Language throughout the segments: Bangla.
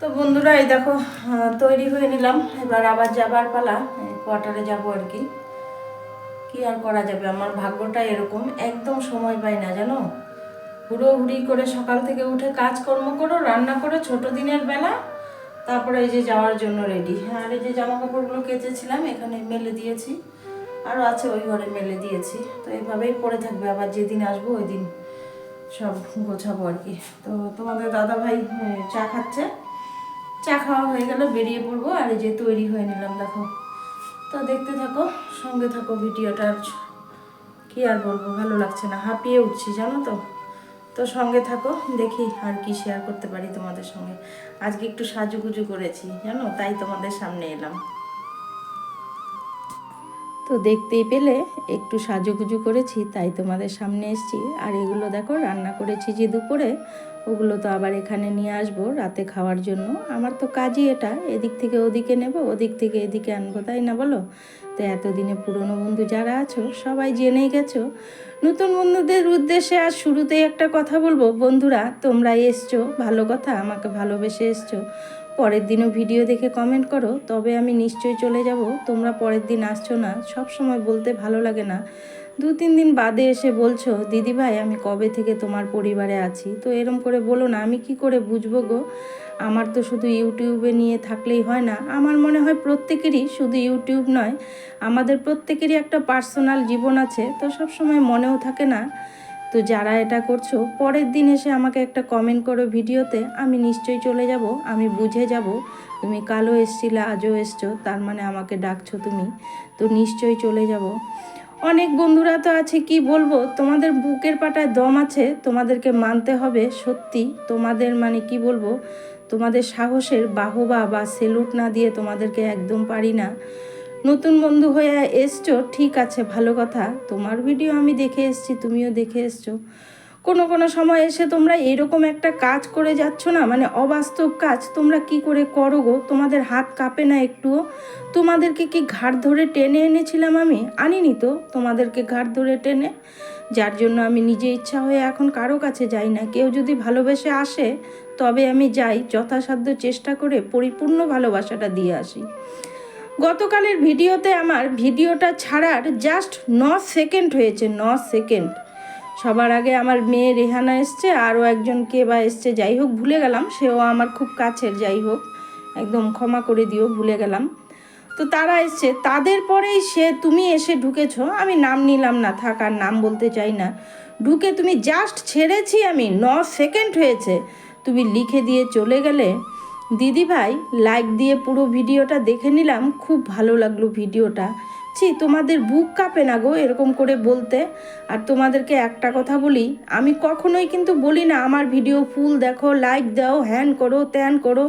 তো বন্ধুরা, এই দেখো তৈরি হয়ে নিলাম। এবার আবার যাবার পালা কোয়ার্টারে যাব আর কি। কি আর করা যাবে? আমার ভাগ্যটা এরকম, একদম সময় পাই না, জানো? হুড়োহুড়ি করে সকাল থেকে উঠে কাজকর্ম করো, রান্না করো, ছোট দিনের বেলা, তারপরে এই যে যাওয়ার জন্য রেডি আর এই যে জামা কাপড়গুলো কেচেছিলাম, এখানে মেলে দিয়েছি। আরও আছে, ওই ঘরে মেলে দিয়েছি। তো এইভাবেই পড়ে থাকবে। আবার যেদিন আসব, ওই দিন সব গোছাবো আর কি। তো তোমাদের দাদা ভাই চা খাচ্ছে। চা খাওয়া হয়ে গেলে, বেরিয়ে পড়ব। আর এই যে তৈরি হয়ে নিলাম, দেখো। তো দেখতে থাকো, সঙ্গে থাকো ভিডিওটার কি আর বলব, ভালো লাগছে না, হাঁপিয়ে উঠছি, জানো তো। তো সঙ্গে থাকো, দেখি আর কি শেয়ার করতে পারি তোমাদের সঙ্গে। আজকে একটু সাজুগুজু করেছি, জানো, তাই তোমাদের সামনে এলাম। তো দেখতেই পেলে, একটু সাজুগুজু করেছি, তাই তোমাদের সামনে এসেছি। আর এগুলো দেখো, রান্না করেছি যে দুপুরে ওগুলো তো আবার এখানে নিয়ে আসব রাতে খাওয়ার জন্য। আমার তো কাজই এটা, এদিক থেকে ওদিকে নেব, ওদিক থেকে এদিকে আনব, তাই না বলো? তো এতদিনে পুরনো বন্ধু যারা আছো, সবাই জেনেই গেছো। নতুন বন্ধুদের উদ্দেশ্যে আর শুরুতেই একটা কথা বলব। বন্ধুরা, তোমরা এসছো, ভালো কথা, আমাকে ভালোবেসে এসছো। পরের দিনও ভিডিও দেখে কমেন্ট করো, তবে আমি নিশ্চয়ই চলে যাব। তোমরা পরের দিন আসছো না সব সময় বলতে ভালো লাগে না। দু তিন দিন বাদে এসে বলছো, দিদি ভাই, আমি কবে থেকে তোমার পরিবারে আছি? তো এরম করে বলো না, আমি কি করে বুঝব গো? আমার তো শুধু ইউটিউবে নিয়ে থাকলেই হয় না, আমার মনে হয় প্রত্যেকেরই শুধু ইউটিউব নয়, আমাদের প্রত্যেকেরই একটা পার্সোনাল জীবন আছে, তো সব সময় মনেও থাকে না। তো যারা এটা করছ, পরের দিন এসে আমাকে একটা কমেন্ট করো ভিডিওতে, আমি নিশ্চয়ই চলে যাব, আমি বুঝে যাব, তুমি কালও এসছিলে, আজও এসছো, তার মানে আমাকে ডাকছো তুমি, তো নিশ্চয়ই চলে যাব। অনেক বন্ধুরা তো আছে, কি বলব? তোমাদের বুকের পাটায় দম আছে, তোমাদেরকে মানতে হবে, সত্যি। তোমাদের মানে কি বলব? তোমাদের সাহসের বাহবা বা সেলুট না দিয়ে তোমাদেরকে একদম পারি না। নতুন বন্ধু হয়ে এসছো, ঠিক আছে, ভালো কথা। তোমার ভিডিও আমি দেখে এসছি, তুমিও দেখে এসছো। কোনো কোনো সময় এসে তোমরা এরকম একটা কাজ করে যাচ্ছ না মানে অবাস্তব কাজ, তোমরা কি করে করো গো? তোমাদের হাত কাঁপে না একটুও? তোমাদেরকে কি ঘাড় ধরে টেনে এনেছিলাম আমি? আনিনি তো তোমাদেরকে ঘাড় ধরে টেনে। যার জন্য আমি নিজে ইচ্ছা হয়ে এখন কারও কাছে যাই না। কেউ যদি ভালোবেসে আসে, তবে আমি যাই, যথাসাধ্য চেষ্টা করে পরিপূর্ণ ভালোবাসাটা দিয়ে আসি। গতকালের ভিডিওতে আমার, ভিডিওটা ছাড়ার জাস্ট ন সেকেন্ড হয়েছে, ন সেকেন্ড। সবার আগে আমার মেয়ে রেহানা এসছে, আরও একজন কে বা এসছে, যাই হোক, ভুলে গেলাম, সেও আমার খুব কাছের, যাই হোক, একদম ক্ষমা করে দিও, ভুলে গেলাম। তো তারা এসছে, তাদের পরেই সে, তুমি এসে ঢুকেছো, আমি নাম নিলাম না থাকার নাম বলতে চাই না। ঢুকে তুমি জাস্ট ছেড়েছি আমি, ন সেকেন্ড হয়েছে। তুমি লিখে দিয়ে চলে গেলে। দিদি ভাই লাইক দিয়ে পুরো ভিডিওটা দেখে নিলাম, খুব ভালো লাগল ভিডিওটা ছি তোমাদের বুক কাঁপে না গো এরকম করে বলতে। আর তোমাদেরকে একটা কথা বলি, আমি কখনোই কিন্তু বলি না আমার ভিডিও ফুল দেখো লাইক দাও হ্যান করো ত্যান করো,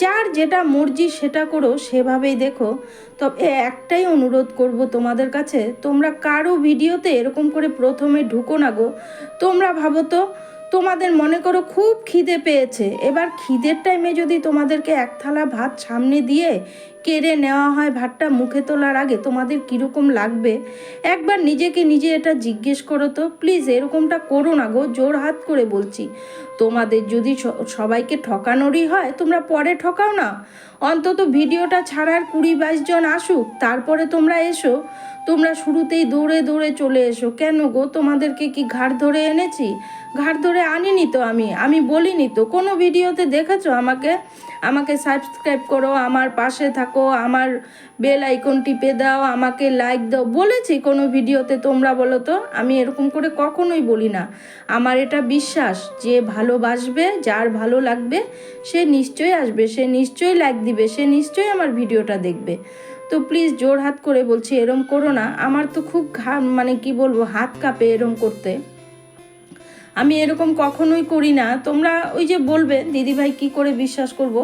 যার যেটা মর্জি সেটা করো, সেভাবেই দেখো। তবে একটাই অনুরোধ করব তোমাদের কাছে, তোমরা কারও ভিডিওতে এরকম করে প্রথমে ঢুকো না গো। তোমরা ভাবো তো তোমাদের মনে করো খুব খিদে পেয়েছে। এবার খিদের টাইমে যদি তোমাদেরকে এক থালা ভাত সামনে দিয়ে কেড়ে নেওয়া হয়, ভাতটা মুখে তোলার আগে তোমাদের কীরকম লাগবে? একবার নিজেকে নিজে এটা জিজ্ঞেস করো তো। প্লিজ এরকমটা করো না গো, জোর হাত করে বলছি। তোমাদের যদি সবাইকে ঠকানোরই হয়, তোমরা পরে ঠকাও না। অন্তত ভিডিওটা ছাড়ার কুড়ি বাইশ জন আসুক, তারপরে তোমরা এসো। তোমরা শুরুতেই দৌড়ে দৌড়ে চলে এসো। কেন গো, তোমাদেরকে কি ঘাড় ধরে এনেছি? ঘাড় ধরে আনিনি তো আমি। আমি বলিনি তো। কোনো ভিডিওতে দেখেছ আমাকে? আমাকে সাবস্ক্রাইব করো, আমার পাশে থাকো, আমার বেল আইকন টিপে দাও, আমাকে লাইক দাও। বলেছি কোনো ভিডিওতে তোমরা বলো তো? আমি এরকম করে কখনোই বলি না। আমার এটা বিশ্বাস, যে ভালোবাসবে, যার ভালো লাগবে, সে নিশ্চয়ই আসবে, সে নিশ্চয়ই লাইক দিবে, সে নিশ্চয়ই আমার ভিডিওটা দেখবে। তো প্লিজ জোর হাত করে বলছি, এরম করো না। আমার তো খুব ঘা মানে কি বলব, হাত কাঁপে এরম করতে। আমি এরকম কখনোই করি না। তোমরা ওই যে বলবে, দিদিভাই কি করে বিশ্বাস করব?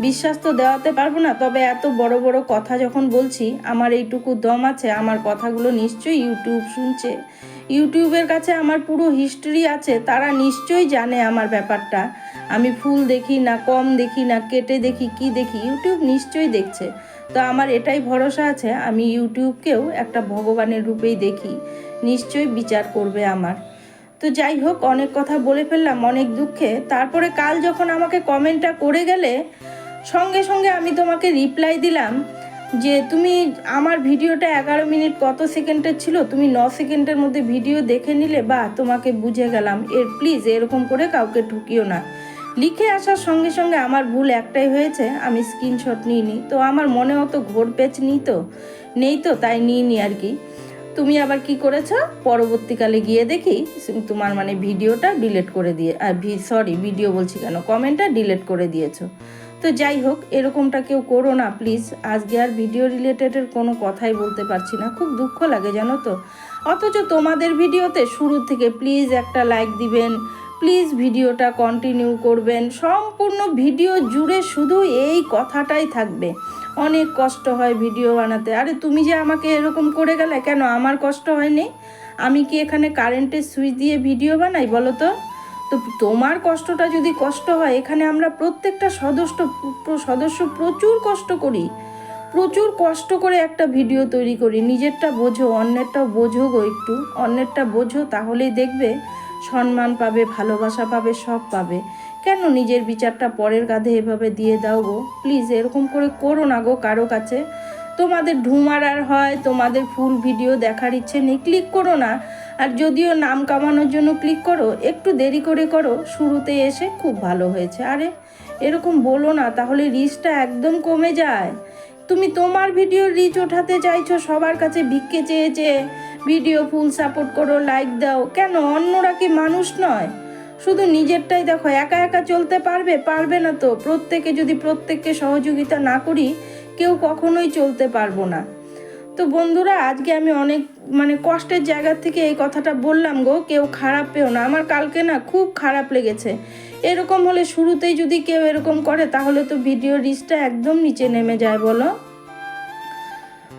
বিশ্বাস তো দেওয়াতে পারব না, তবে এত বড় বড় কথা যখন বলছি, আমার এইটুকু দম আছে, আমার কথাগুলো নিশ্চয়ই ইউটিউব শুনছে। ইউটিউবের কাছে আমার পুরো হিস্ট্রি আছে, তারা নিশ্চয়ই জানে আমার ব্যাপারটা। আমি ফুল দেখি না, কম দেখি না, কেটে দেখি, কি দেখি, ইউটিউব নিশ্চয়ই দেখছে। তো আমার এটাই ভরসা আছে, আমি ইউটিউবকেও একটা ভগবানের রূপেই দেখি। নিশ্চয়ই বিচার করবে আমার। তো যাই হোক, অনেক কথা বলে ফেললাম, অনেক দুঃখে। তারপরে কাল যখন আমাকে কমেন্টটা করে গেলে, সঙ্গে সঙ্গে আমি তোমাকে রিপ্লাই দিলাম যে তুমি আমার ভিডিওটা এগারো মিনিট কত সেকেন্ডের ছিল, তুমি ন সেকেন্ডের মধ্যে ভিডিও দেখে নিলে, বা তোমাকে বুঝে গেলাম, এর প্লিজ এরকম করে কাউকে ঢুকিও না। লিখে আসার সঙ্গে সঙ্গে আমার ভুল একটাই হয়েছে, আমি স্ক্রিনশট নিইনি। তো আমার মনে অত ঘোর পেচ নিই তো, নেই তো, তাই নিইনি আর কি। তুমি আবার কি করেছ? পরবর্তীকালে গিয়ে দেখি, তোমার মানে ভিডিওটা ডিলেট করে দিয়ে আর সরি ভিডিও বলছি কেন কমেন্টটা ডিলেট করে দিয়েছ। তো যাই হোক, এরকমটা কেউ করো না প্লিজ আজকে আর ভিডিও রিলেটেডের কোনো কথাই বলতে পারছি না, খুব দুঃখ লাগে জানো তো। অথচ তোমাদের ভিডিওতে শুরু থেকে প্লিজ একটা লাইক দিবেন প্লিজ ভিডিওটা কন্টিনিউ করবেন। সম্পূর্ণ ভিডিও জুড়ে শুধু এই কথাটাই থাকবে। অনেক কষ্ট হয় ভিডিও বানাতে। আরে তুমি যে আমাকে এরকম করে গেলে কেন? আমার কষ্ট হয়নি? আমি কি এখানে কারেন্টের সুইচ দিয়ে ভিডিও বানাই বলো তো? তো তোমার কষ্টটা যদি কষ্ট হয়, এখানে আমরা প্রত্যেকটা সদস্য সদস্য প্রচুর কষ্ট করি। প্রচুর কষ্ট করে একটা ভিডিও তৈরি করি। নিজেরটা বোঝো, অন্যেরটাও বোঝো গো একটু। অন্যেরটা বোঝো, তাহলেই দেখবে সম্মান পাবে, ভালোবাসা পাবে, সব পাবে। কেন নিজের বিচারটা পরের কাঁধে এভাবে দিয়ে দাও গো? প্লিজ এরকম করে করো না গো কারও কাছে। তোমাদের ঢুমারার হয়, তোমাদের ফুল ভিডিও দেখার ইচ্ছে নেই ক্লিক করো না। আর যদিও নাম কামানোর জন্য ক্লিক করো, একটু দেরি করে করো, শুরুতে এসে খুব ভালো হয়েছে। আরে, এরকম বলো না, তাহলে রিচটা একদম কমে যায়। তুমি তোমার ভিডিও রিচ ওঠাতে চাইছো, সবার কাছে ভিক্ষে চেয়ে চেয়ে। ভিডিও ফুল সাপোর্ট করো লাইক দাও। কেন? অন্যরা কি মানুষ নয়? শুধু নিজেরটাই দেখো, একা একা চলতে পারবে? পারবে না তো। প্রত্যেকে যদি প্রত্যেককে সহযোগিতা না করি, কেউ কখনোই চলতে পারব না। তো বন্ধুরা, আজকে আমি অনেক মানে কষ্টের জায়গা থেকে এই কথাটা বললাম গো, কেউ খারাপ পেও না। আমার কালকে না খুব খারাপ লেগেছে। এরকম হলে শুরুতেই যদি কেউ এরকম করে, তাহলে তো ভিডিও রিচটা একদম নিচে নেমে যায়, বলো।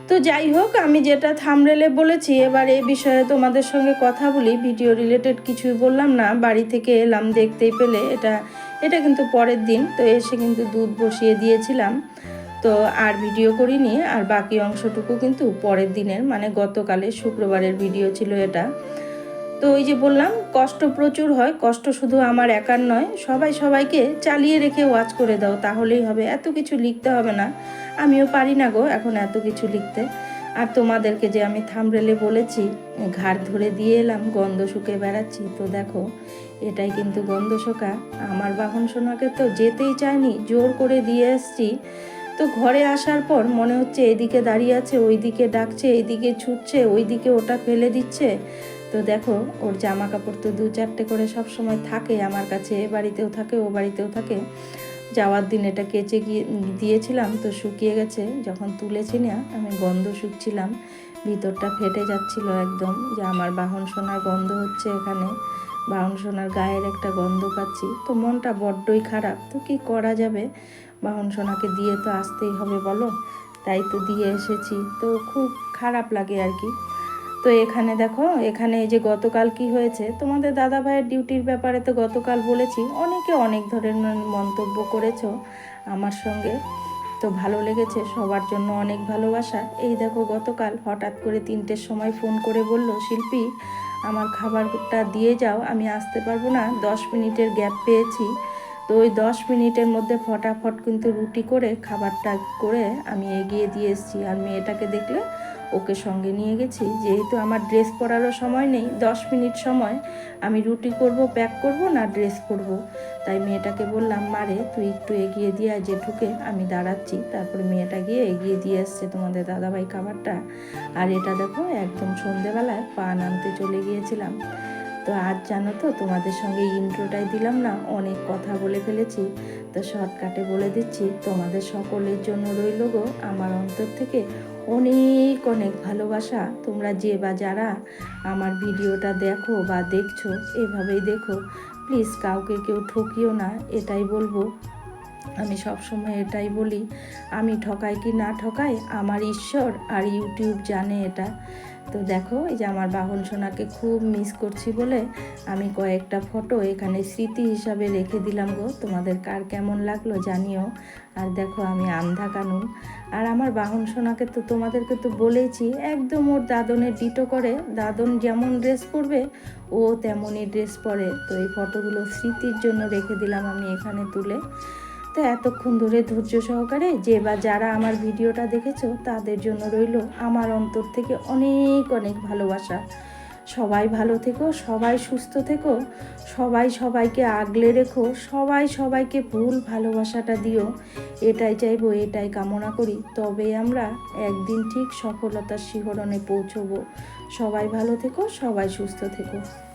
তো যাই হোক, আমি যেটা থামরেলে বলেছি, এবার এ বিষয়ে তোমাদের সঙ্গে কথা বলি। ভিডিও রিলেটেড কিছুই বললাম না। বাড়ি থেকে এলাম দেখতেই পেলে, এটা এটা কিন্তু পরের দিন, তো এসে কিন্তু দুধ বসিয়ে দিয়েছিলাম। তো আর ভিডিও করিনি, আর বাকি অংশটুকু কিন্তু পরের দিনের মানে গতকালে শুক্রবারের ভিডিও ছিল এটা। তো ওই যে বললাম, কষ্ট প্রচুর হয়, কষ্ট শুধু আমার একার নয়, সবাই সবাইকে চালিয়ে রেখে ওয়াচ করে দাও, তাহলেই হবে। এত কিছু লিখতে হবে না। আমিও পারি না গো এখন এত কিছু লিখতে। আর তোমাদেরকে যে আমি থামরেলে বলেছি, ঘাড় ধরে দিয়ে এলাম, গন্ধ শুকে বেড়াচ্ছি, তো দেখো, এটাই কিন্তু গন্ধ শোকা। আমার বাহন সোনাকে তো যেতেই চায়নি, জোর করে দিয়ে এসছি। তো ঘরে আসার পর মনে হচ্ছে এদিকে দাঁড়িয়ে আছে, ওইদিকে ডাকছে এইদিকে ছুটছে, ওইদিকে ওটা ফেলে দিচ্ছে। তো দেখো, ওর জামা কাপড় তো দু চারটে করে সব সময় থাকে, আমার কাছে এ বাড়িতেও থাকে, ও বাড়িতেও থাকে। যাওয়ার দিন এটা কেচে গিয়ে, দিয়েছিলাম তো শুকিয়ে গেছে। যখন তুলেছি না, আমি গন্ধ শুকছিলাম। ভিতরটা ফেটে যাচ্ছিল একদম। যে আমার বাহন সোনার গন্ধ হচ্ছে এখানে। বাহন সোনার গায়ের একটা গন্ধ পাচ্ছি। তো মনটা বড্ডই খারাপ। তো কি করা যাবে? বাহন সোনাকে দিয়ে তো আসতেই হবে বলো। তাই তো দিয়ে এসেছি। তো খুব খারাপ লাগে আর কি। তো এখানে দেখো, এখানে এই যে গতকাল কি হয়েছে? তোমাদের দাদা ভাইয়ের ডিউটির ব্যাপারে তো গতকাল বলেছি, অনেকে অনেক ধরনের মন্তব্য করেছ আমার সঙ্গে। তো ভালো লেগেছে, সবার জন্য অনেক ভালোবাসা। এই দেখো গতকাল হঠাৎ করে তিনটের সময় ফোন করে বলল, শিল্পী, আমার খাবারটা দিয়ে যাও, আমি আসতে পারব না, দশ মিনিটের গ্যাপ পেয়েছি। তো ওই দশ মিনিটের মধ্যে ফটাফট কিন্তু রুটি করে, খাবারটা করে আমি এগিয়ে দিয়ে এসেছি। আর মেয়েটাকে দেখলে ওকে সঙ্গে নিয়ে গেছি। যেহেতু আমার ড্রেস পরারও সময় নেই, দশ মিনিট সময়, আমি রুটি করব প্যাক করব না ড্রেস করব? তাই মেয়েটাকে বললাম মারে তুই একটু এগিয়ে দিয়ে যে ঢুকে আমি দাঁড়াচ্ছি। তারপরে মেয়েটা গিয়ে এগিয়ে দিয়ে এসছে তোমাদের দাদাভাই খাবারটা। আর এটা দেখো, একদম সন্ধেবেলায় পান আনতে চলে গিয়েছিলাম। তো আজ জানো তো, তোমাদের সঙ্গে ইন্ট্রোটাই দিলাম না, অনেক কথা বলে ফেলেছি। তো শর্টকাটে বলে দিচ্ছি, তোমাদের সকলের জন্য রইল গো আমার অন্তর থেকে অনেক অনেক ভালোবাসা। তোমরা যে বা যারা আমার ভিডিওটা দেখো বা দেখছ, এভাবেই দেখো। প্লিজ কাউকে কেউ ঠকিও না, এটাই বলব। আমি সবসময় এটাই বলি, আমি ঠকাই কি না ঠকাই, আমার ঈশ্বর আর ইউটিউব জানে এটা। তো দেখো, এই যে আমার বাহন সোনাকে খুব মিস করছি বলে আমি কয়েকটা ফটো এখানে স্মৃতি হিসাবে রেখে দিলাম গো। তোমাদের কার কেমন লাগল জানিও। আর দেখো, আমি আন্ধা কানুন। আর আমার বাহন সোনাকে তো তোমাদেরকে তো বলেইছি, একদম ওর দাদনের ডিটো করে। দাদন যেমন ড্রেস পরবে, ও তেমনই ড্রেস পরে। তো এই ফটোগুলো স্মৃতির জন্য রেখে দিলাম আমি এখানে তুলে। তো এতক্ষণ ধরে ধৈর্য সহকারে যে বা যারা আমার ভিডিওটা দেখেছ, তাদের জন্য রইল আমার অন্তর থেকে অনেক অনেক ভালোবাসা। সবাই ভালো থেকো, সবাই সুস্থ থেকো, সবাই সবাইকে আগলে রেখো, সবাই সবাইকে ভুল ভালোবাসাটা দিও। এটাই চাইব, এটাই কামনা করি। তবে আমরা একদিন ঠিক সফলতার শিহরণে পৌঁছবো। সবাই ভালো থেকো, সবাই সুস্থ থেকো।